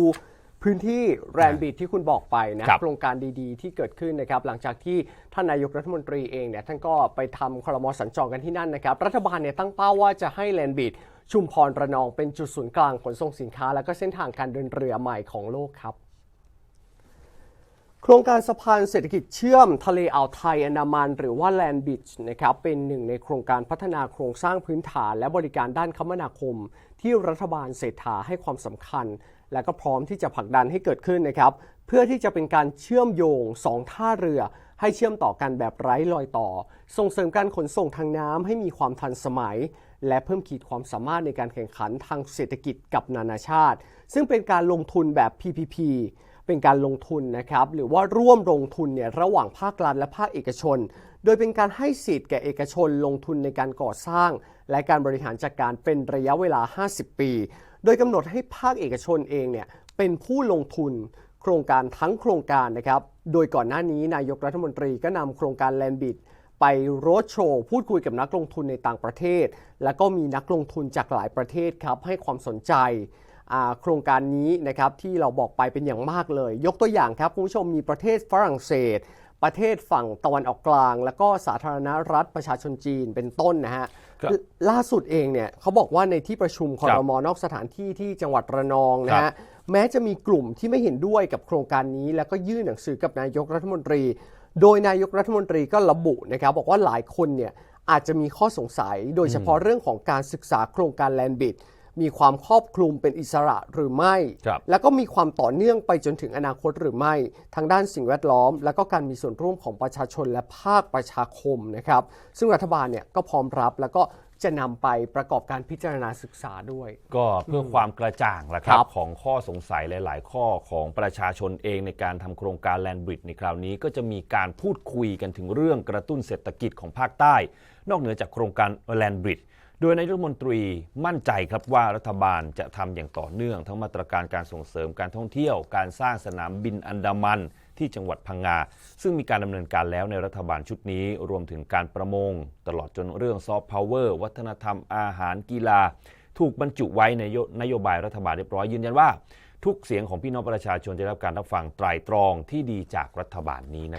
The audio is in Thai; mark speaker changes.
Speaker 1: ดูพื้นที่แรนบิดที่คุณบอกไปนะครับโครงการดีๆ ที่เกิดขึ้นนะครับ หลังจากที่ท่านนายกรัฐมนตรีเองเนี่ยท่านก็ไปทำคลมสัญจรกันที่นั่นนะครับ รัฐบาลเนี่ยตั้งเป้าว่าจะให้แลนบิดชุมพรระนองเป็นจุดศูนย์กลางขนส่งสินค้า และก็เส้นทางการเดินเรือใหม่ของโลกครับ โครงการสะพานเศรษฐกิจเชื่อมทะเลอ่าวไทยอันดามัน หรือว่า Land Bridge นะครับเป็นหนึ่งในโครงการพัฒนาโครงสร้างพื้นฐาน และบริการด้านคมนาคม ที่รัฐบาลเศรษฐาให้ความสำคัญ และก็พร้อมที่จะผลักดันให้เกิดขึ้นนะครับ เพื่อที่จะเป็นการเชื่อมโยงสองท่าเรือ ให้เชื่อมต่อกันแบบไร้รอยต่อ ส่งเสริมการขนส่งทางน้ำให้มีความทันสมัย และเพิ่มขีดความสามารถในการแข่งขันทางเศรษฐกิจกับนานาชาติ ซึ่งเป็นการลงทุนแบบ PPP เป็นการลงทุนนะครับหรือว่าร่วมลงทุนเนี่ยระหว่างภาครัฐและภาคเอกชน โดยเป็นการให้สิทธิ์แก่เอกชนลงทุนในการก่อสร้าง และการบริหารจัดการเป็นระยะเวลา 50 ปี โดยกำหนดให้ภาคเอกชนเองเนี่ยเป็นผู้ลงทุนโครงการทั้งโครงการนะครับ โดยก่อนหน้านี้นายกรัฐมนตรีก็นำโครงการแลนบิดไปโรดโชว์พูดคุยกับนักลงทุนในต่างประเทศ แล้วก็มีนักลงทุนจากหลายประเทศครับให้ความสนใจ โครงการนี้นะครับที่เราบอกไปเป็นอย่างมากเลย ยกตัวอย่างครับคุณผู้ชมมีประเทศฝรั่งเศส ประเทศฝั่งตะวันออกกลาง แล้วก็สาธารณรัฐประชาชนจีนเป็นต้นนะฮะ
Speaker 2: ครับ
Speaker 1: ล่าสุดเองเนี่ยเขาบอกว่าในที่ประชุมคอรมอนอกสถานที่ที่จังหวัดระนองนะ
Speaker 2: ครั
Speaker 1: ฮะ
Speaker 2: บ
Speaker 1: แม้จะมีกลุ่มที่ไม่เห็นด้วยกับโครงการนี้ แล้วก็ยื่นหนังสือกับนายกรัฐมนตรี โดยนายกรัฐมนตรีก็ระบุนะครับบอกว่าหลายคนเนี่ยอาจจะมีข้อสงสัย โดยเฉพาะเรื่องของการศึกษาโครงการแลนบิด มีความครอบคลุมเป็นอิสระหรือไม่
Speaker 2: ครับ
Speaker 1: แล้วก็มีความต่อเนื่องไปจนถึงอนาคตหรือไม่ ทางด้านสิ่งแวดล้อม แล้วก็การมีส่วนร่วมของประชาชนและภาคประชาคมนะครับ ซึ่งรัฐบาลเนี่ยก็พร้อมรับแล้วก็จะนำไปประกอบการพิจารณาศึกษาด้วย
Speaker 2: ก็เพื่อความกระจ่างละครั
Speaker 1: ครับบ
Speaker 2: ของข้อสงสัยหลาย ๆ ข้อของประชาชนเองในการทำโครงการแลนบริดในคราวนี้ ก็จะมีการพูดคุยกันถึงเรื่องกระตุ้นเศรษฐกิจของภาคใต้ นอกเหนือจากโครงการแลนบริดโดยนายรัฐมนตรีมั่นใจครับว่ารัฐบาลจะทำอย่างต่อเนื่อง ทั้งมาตรการการส่งเสริมการท่องเที่ยว การสร้างสนามบินอันดามันที่จังหวัดพังงา ซึ่งมีการดำเนินการแล้วในรัฐบาลชุดนี้ รวมถึงการประมง ตลอดจนเรื่องซอฟต์พาวเวอร์วัฒนธรรมอาหารกีฬา ถูกบรรจุไว้ในนโยบายรัฐบาลเรียบร้อยยืนยันว่า ทุกเสียงของพี่น้องประชาชนจะได้รับการรับฟังไตรตรองที่ดีจากรัฐบาลนี้นะ